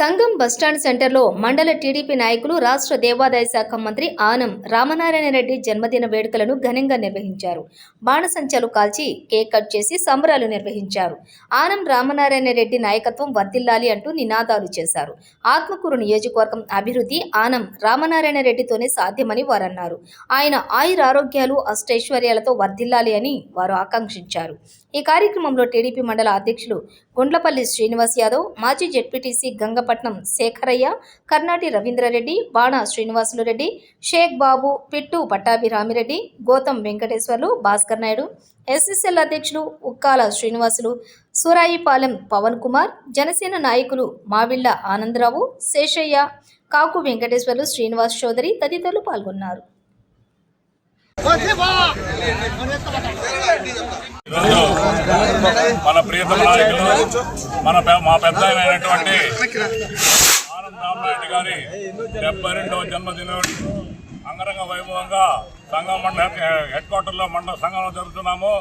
సంఘం బస్టాండ్ సెంటర్లో మండల టీడీపీ నాయకులు రాష్ట్ర దేవాదాయ శాఖ మంత్రి ఆనం రామనారాయణ రెడ్డి జన్మదిన వేడుకలను ఘనంగా నిర్వహించారు. బాణసంచాలు కాల్చి కేక్ కట్ చేసి సంబరాలు నిర్వహించారు. ఆనం రామనారాయణ రెడ్డి నాయకత్వం వర్ధిల్లాలి అంటూ నినాదాలు చేశారు. ఆత్మకూరు నియోజకవర్గం అభివృద్ధి ఆనం రామనారాయణ రెడ్డితోనే సాధ్యమని వారన్నారు. ఆయన ఆయురారోగ్యాలు అష్టైశ్వర్యాలతో వర్ధిల్లాలి అని వారు ఆకాంక్షించారు. ఈ కార్యక్రమంలో టీడీపీ మండల అధ్యక్షులు గుండ్లపల్లి శ్రీనివాస్ యాదవ్ మాజీ ZPTC Gangapatnam Sekharayya Karnati Ravindrareddy Bana Srinivasulu Reddy Sheikh Babu Pittu Pattabhiramireddy Gautam Venkateswarlu Bhaskar Naidu S S L అధ్యక్షులు ఉక్కాల శ్రీనివాసులు సూరాయిపాలెం పవన్ కుమార్ జనసేన నాయకులు మావిళ్ళ ఆనందరావు శేషయ్య కాకు వెంకటేశ్వర్లు శ్రీనివాస్ చౌదరి తదితరులు పాల్గొన్నారు. మన ప్రియతమ నాయకులు మన మా పెద్ద అయినటువంటి ఆనంద్ రామనాయుడు గారి డెబ్బై రెండవ జన్మదినం అంగరంగ వైభవంగా సంఘం మండల హెడ్ క్వార్టర్లో మండల సంఘంలో జరుగుతున్నాము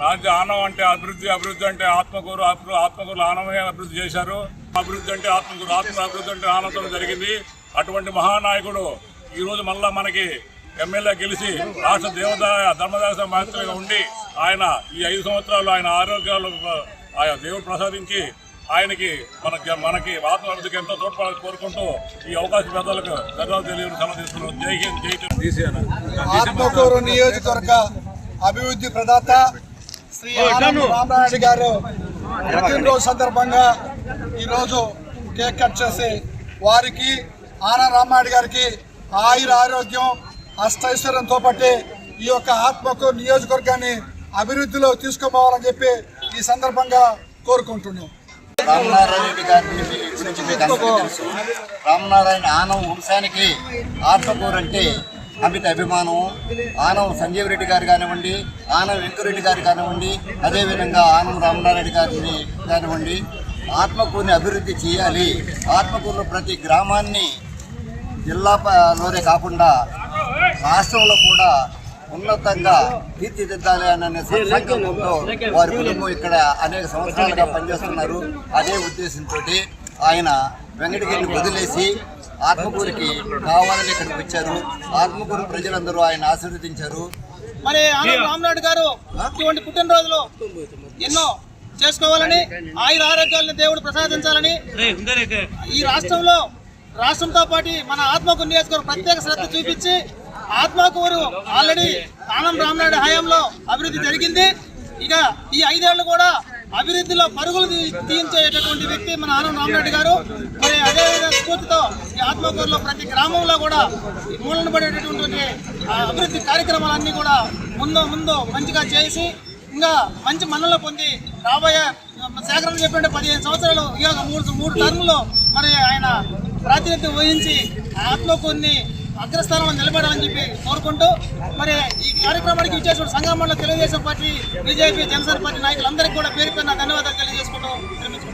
రాజ్య ఆనం అంటే అభివృద్ధి అభివృద్ధి అంటే ఆత్మకూరు అభివృ- ఆత్మకూరు ఆనమే అభివృద్ధి చేశారు. అభివృద్ధి అంటే ఆత్మకూరు ఆత్మ అభివృద్ధి అంటే ఆనందం జరిగింది. అటువంటి మహానాయకుడు ఈరోజు మళ్ళా మనకి ఎమ్మెల్యే గెలిచి రాష్ట్ర దేవదాయ ధర్మదాయ మహిళగా ఉండి ఆయన ఈ ఐదు సంవత్సరాలు ఆయన ఆరోగ్యాలు ఆయన దేవుడు ప్రసాదించి ఆయనకి మనకి మనకి ఆత్మవృద్ధికి ఎంతో తోడ్పడాలని కోరుకుంటూ ఈ అవకాశ పెద్దలకు ధన్యవాదాలు తెలియని సెలవు తీసుకున్నాం. జై హింద్ జై ఆత్మకూరు నియోజకవర్గ అభివృద్ధి ప్రదాత శ్రీ రామనాయుడు గారు పుట్టినరోజు సందర్భంగా ఈరోజు కేక్ కట్ చేసి వారికి ఆనంద్ రామనాయుడు గారికి ఆయుర ఆరోగ్యం అష్టైశ్వర్యంతో పట్టి ఈ యొక్క ఆత్మకూరు నియోజకవర్గాన్ని అభివృద్ధిలో తీసుకుపోవాలని చెప్పి ఈ సందర్భంగా కోరుకుంటున్నాం. రామనారాయణ గురించి మీకు తెలుసు. రామనారాయణ ఆనం వంశానికి ఆత్మకూరు అంటే అమిత అభిమానం. ఆనం సంజీవ్ రెడ్డి గారు కానివ్వండి ఆనం వెంకరెడ్డి గారు కానివ్వండి అదేవిధంగా ఆనం రామనారాయణ గారిని కానివ్వండి. ఆత్మకూరుని అభివృద్ధి చేయాలి. ఆత్మకూరులో ప్రతి గ్రామాన్ని జిల్లాలోనే కాకుండా రాష్ట్రంలో కూడా ఉన్నతంగా తీర్చిదిద్దాలి అనే సంకల్పంతో వారి కుటుంబం ఇక్కడ అనేక సంవత్సరాలుగా పనిచేస్తున్నారు. అదే ఉద్దేశంతో ఆయన వెంకటగిరిని వదిలేసి ఆత్మకూరికి కావాలని ఇక్కడికి వచ్చారు. ఆత్మకూరు ప్రజలందరూ ఆయన ఆశీర్వదించారు. మరి ఆనంద్ రామనాయుడు గారు ఇటువంటి పుట్టినరోజులు ఎన్నో చేసుకోవాలని ఆయుర ఆరోగ్యాలను దేవుడు ప్రసాదించాలని ఈ రాష్ట్రంలో రాష్ట్రంతో పాటు మన ఆత్మకూరు నియోజకవర్గం ప్రత్యేక శ్రద్ధ చూపించి ఆత్మకూరు ఆల్రెడీ ఆనంద్ రామనాయుడు హయాంలో అభివృద్ధి జరిగింది. ఇక ఈ ఐదేళ్ళు కూడా అభివృద్ధిలో పరుగులు తీయించేటటువంటి వ్యక్తి మన ఆనంద్ రామరెడ్డి గారు. మరి అదే స్ఫూర్తితో ఈ ఆత్మకూరులో ప్రతి గ్రామంలో కూడా ఈ మూలన పడేటటువంటి ఆ అభివృద్ధి కార్యక్రమాలన్నీ కూడా ముందు ముందు మంచిగా చేసి ఇంకా మంచి మన్నలు పొంది రాబోయే సేకరణ చెప్పండి పదిహేను సంవత్సరాలు ఈ యొక్క మూడు మూడు టర్ములో మరి ఆయన ప్రాతినిధ్యం వహించి ఆత్మకూరిని అగ్రస్థానంలో నిలబడాలని చెప్పి కోరుకుంటూ మరి ఈ కార్యక్రమానికి విచ్చేసిన సంఘం మండల Telugu Desam party BJP Janasena party నాయకులందరికీ కూడా పేరు ధన్యవాదాలు తెలియజేస్తున్నాను